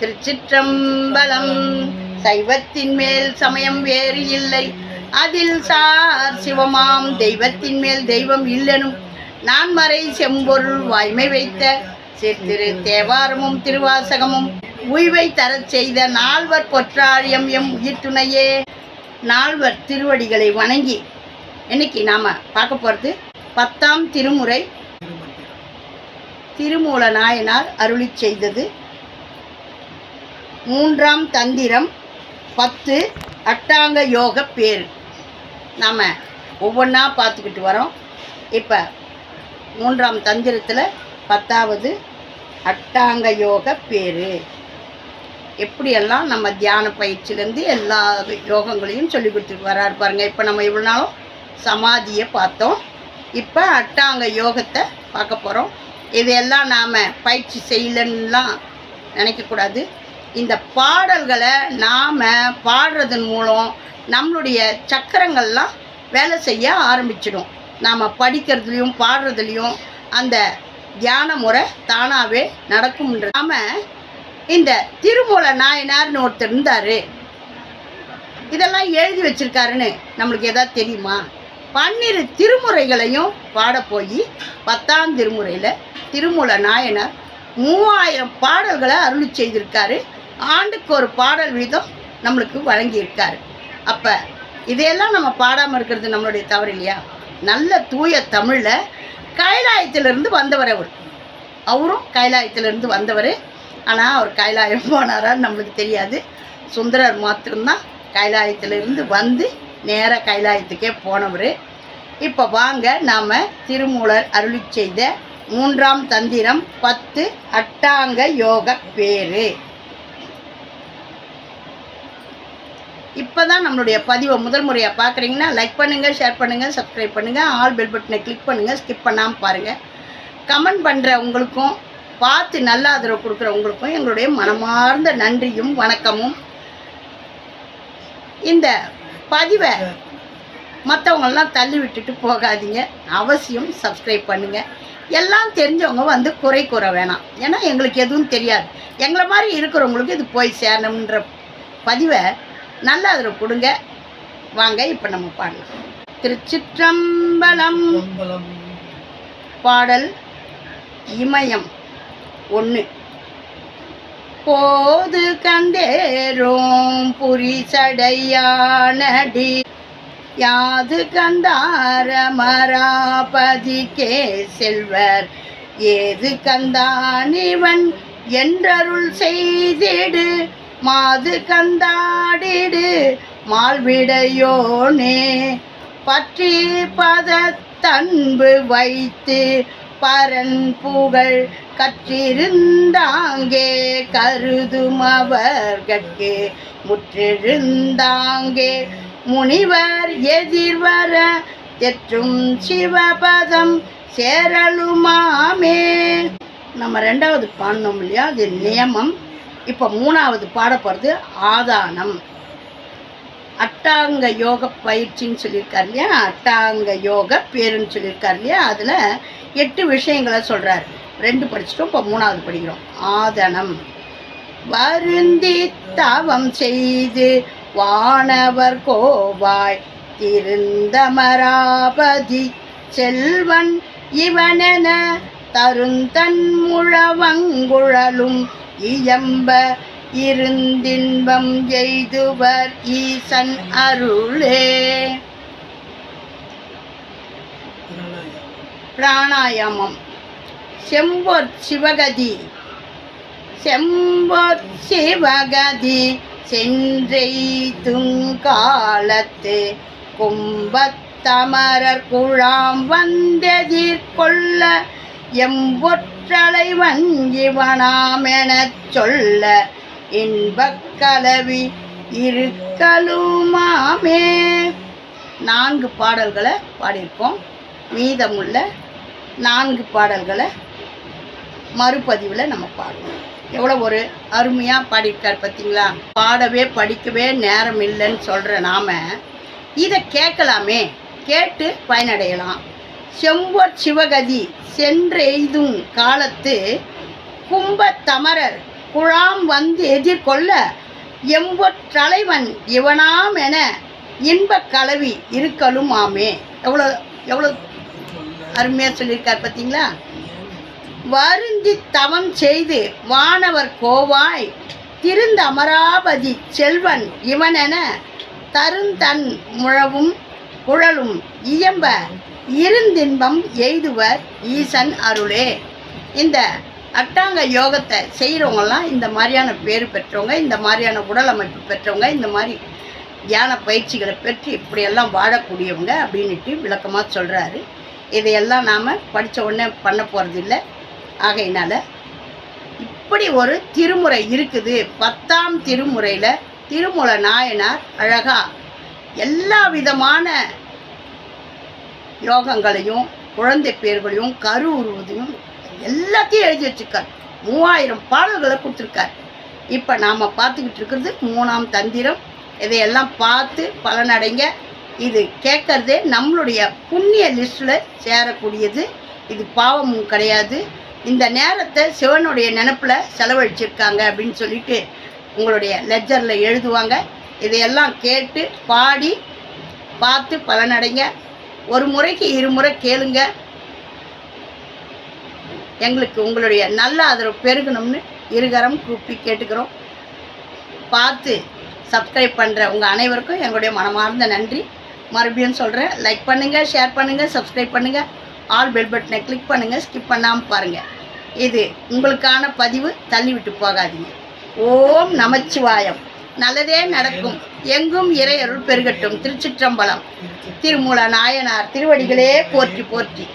திருச்சிற்றம்பலம். சைவத்தின் மேல் சமயம் வேறு இல்லை. அதில் சார் சிவமாம் தெய்வத்தின் மேல் தெய்வம் இல்லனும். நான் மறை செம்பொருள் வாய்மை வைத்த சிறு தேவாரமும் திருவாசகமும். உய்வை தரச் செய்த நால்வர் பொற்றாழியம் எம் உயிர் துணையே நால்வர் திருவடிகளை வணங்கி. இன்னைக்கு நாம் பார்க்க போகிறது பத்தாம் திருமுறை. திருமூல நாயனார் அருளிச் செய்தது மூன்றாம் தந்திரம் பத்து அட்டாங்க யோக பேர். நாம் ஒவ்வொன்றா பார்த்துக்கிட்டு வரோம். இப்போ மூன்றாம் தந்திரத்தில் பத்தாவது அட்டாங்க யோக பேர். எப்படியெல்லாம் நம்ம தியான பயிற்சியிலேருந்து எல்லா யோகங்களையும் சொல்லி கொடுத்துட்டு வராரு பாருங்கள் இப்போ நம்ம இவ்வளோ நாளும் சமாதியை பார்த்தோம். இப்போ அட்டாங்க யோகத்தை பார்க்க போகிறோம் இதையெல்லாம் நாம் பயிற்சி செய்யலன்னுலாம் நினைக்கக்கூடாது. இந்த பாடல்களை நாம் பாடுறதன் மூலம் நம்மளுடைய சக்கரங்கள்லாம் வேலை செய்ய ஆரம்பிச்சிடும். நாம் படிக்கிறதுலையும் பாடுறதுலையும் அந்த தியான முறை தானாகவே நடக்கும்ன்ற நாம் இந்த திருமூல நாயனார்னு ஒருத்தர் இருந்தார். இதெல்லாம் எழுதி வச்சிருக்காருன்னு நம்மளுக்கு எதாவது தெரியுமா? பன்னிரு திருமுறைகளையும் பாட போய் பத்தாம் திருமுறையில் திருமூல நாயனார் மூவாயிரம் பாடல்களை அருள் செய்திருக்காரு. ஆண்டுக்கு ஒரு பாடல் வீதம் நம்மளுக்கு வழங்கியிருக்காரு. அப்போ இதையெல்லாம் நம்ம பாடாமல் இருக்கிறது நம்மளுடைய தவறு இல்லையா? நல்ல தூய தமிழில் கைலாயத்திலிருந்து வந்தவர் அவர். அவரும் கைலாயத்திலிருந்து வந்தவர். ஆனால் அவர் கைலாயம் போனாரான்னு நம்மளுக்கு தெரியாது. சுந்தரர் மாத்திரம்தான் கைலாயத்திலிருந்து வந்து நேராக கைலாயத்துக்கே போனவர். இப்போ வாங்க நாம் திருமூலர் அருளி செய்த மூன்றாம் தந்திரம் பத்து அட்டாங்க யோக பேரு. இப்போ தான் நம்மளுடைய பதிவை முதல் முறையாக பார்க்குறீங்கன்னா லைக் பண்ணுங்கள் ஷேர் பண்ணுங்கள் சப்ஸ்கிரைப் பண்ணுங்கள் ஆல் பெல் பட்டனை கிளிக் பண்ணுங்கள் ஸ்கிப் பண்ணாமல் பாருங்கள் கமெண்ட் பண்ணுற உங்களுக்கும் பார்த்து நல்ல ஆதரவு கொடுக்குற உங்களுக்கும் எங்களுடைய மனமார்ந்த நன்றியும் வணக்கமும். இந்த பதிவை மற்றவங்களாம் தள்ளி விட்டுட்டு போகாதீங்க. அவசியம் சப்ஸ்கிரைப் பண்ணுங்கள் எல்லாம் தெரிஞ்சவங்க வந்து குறை கூற வேணாம். ஏன்னா எங்களுக்கு எதுவும் தெரியாது. எங்களை மாதிரி இருக்கிறவங்களுக்கு இது போய் சேரணுன்ற பதிவை நல்ல ஆதரவு கொடுங்க வாங்க இப்போ நம்ம பாடலாம். திருச்சிற்றம்பலம். பாடல் இமயம் ஒன்று போது கண்டேரோம் புரிசடையானடி. யாது கந்தார மராபதிக்கே செல்வர். ஏது கந்தானிவன் என்றருள் செய்திடு. மாது கந்தாடிடு மால்விடையோனே. பற்றி பதத்தன்பு வைத்து பரன் புகழ் கற்றிருந்தாங்கே. கருதும் அவர்கட்கு முற்றிருந்தாங்கே. முனிவர் எதிர்வர தெற்றும் சிவபதம் சேரலுமாமே. நம்ம ரெண்டாவது பாடினோம் இல்லையா? அது நியமம். இப்போ மூணாவது பாட போகிறது ஆதானம். அட்டாங்க யோக பயிற்சின்னு சொல்லியிருக்கார் இல்லையா? அட்டாங்க யோக பேருன்னு சொல்லியிருக்கார் இல்லையா? அதில் எட்டு விஷயங்களை சொல்கிறார் ரெண்டு படிச்சிட்டோம் இப்போ மூணாவது படிக்கிறோம். ஆதனம். வருந்தி தவம் செய்து வானவர் கோவாய் திருந்தமராபதி செல்வன் இவனென தருந்தன் முழவங்குழலும் இயம்ப இருந்தின்பம் எய்துவர் ஈசன் அருளே. பிராணாயாமம். செம்பொற் சிவகதி. செம்பொற் சிவகதி சென்றெய்தும் காலத்து. கும்பத்தமரர் குழாம் வந்தெதிர்கொள்ள எம்பொற் எம்பொற்றலைவன் இவனாமெனச் சொல்ல இன்பக் கலவி இருக்கலுமாமே. நான்கு பாடல்களை பாடியிருக்கோம். மீதமுள்ள நான்கு பாடல்களை மறுபதிவில் நம்ம பாடுவோம். எவ்வளோ ஒரு அருமையாக பாடியிருக்கார் பார்த்தீங்களா? பாடவே படிக்கவே நேரம் இல்லைன்னு சொல்கிற நாம இதை கேட்கலாமே. கேட்டு பயனடையலாம். செம்பொற் சிவகதி சென்றெய்தும் காலத்து கும்பத்தமரர் குழாம் வந்து எதிர்கொள்ள எம்பொற்றலைவன் இவனாம் என இன்பக் கலவி இருக்கலும் ஆமே. எவ்வளோ எவ்வளோ அருமையாக சொல்லியிருக்கார் பார்த்தீங்களா? வருந்தி தவம் செய்து வானவர் கோவாய் திருந்த அமராபதி செல்வன் இவனென தருந்தன் முழவும் குழலும் இயம்ப இருந்தின்பம் எய்துவர் ஈசன் அருளே. இந்த அட்டாங்க யோகத்தை செய்கிறவங்கெல்லாம் இந்த மாதிரியான பேர் பெற்றவங்க இந்த மாதிரியான உடல் அமைப்பு பெற்றவங்க இந்த மாதிரி தியான பயிற்சிகளை பெற்று இப்படியெல்லாம் வாழக்கூடியவங்க அப்படின்ட்டு விளக்கமாக சொல்கிறாரு இதையெல்லாம் நாம் படித்த உடனே பண்ண போகிறதில்ல ஆகையினால் இப்படி ஒரு திருமுறை இருக்குது. பத்தாம் திருமுறையில் திருமுறை நாயனார் அழகா எல்லா விதமான யோகங்களையும் குழந்தை பேர்களையும் கரு உருவதையும் எல்லாத்தையும் எழுதி வச்சிருக்கார். மூவாயிரம் பாடல்களை கொடுத்துருக்கார். இப்போ நாம் பார்த்துக்கிட்டு இருக்கிறது மூணாம் தந்திரம். இதையெல்லாம் பார்த்து பலனடைங்க இது கேட்கறதே நம்மளுடைய புண்ணிய லிஸ்ட்டில் சேரக்கூடியது. இது பாவமும் கிடையாது. இந்த நேரத்தை சிவனுடைய நினப்பில் செலவழிச்சிருக்காங்க அப்படின்னு சொல்லிட்டு உங்களுடைய லெஜரில் எழுதுவாங்க. இதையெல்லாம் கேட்டு பாடி பார்த்து பலனடைங்க ஒரு முறைக்கு இருமுறை கேளுங்க. எங்களுக்கு உங்களுடைய நல்ல ஆதரவு பெருகணும்னு இருகரம் கூப்பி கேட்டுக்கிறோம். பார்த்து சப்ஸ்கிரைப் பண்ணுற உங்கள் அனைவருக்கும் எங்களுடைய மனமார்ந்த நன்றி. மறுபடியும் சொல்கிறேன் லைக் பண்ணுங்கள் ஷேர் பண்ணுங்கள் சப்ஸ்கிரைப் பண்ணுங்கள் ஆல் பெல் பட்டனை கிளிக் பண்ணுங்கள் ஸ்கிப் பண்ணாமல் பாருங்கள் இது உங்களுக்கான பதிவு தள்ளிவிட்டு போகாதீங்க. ஓம் நமச்சிவாயம். நல்லதே நடக்கும். எங்கும் இறை அருள் பெருகட்டும். திருச்சிற்றம்பலம். திருமூல நாயனார் திருவடிகளே போற்றி போற்றி.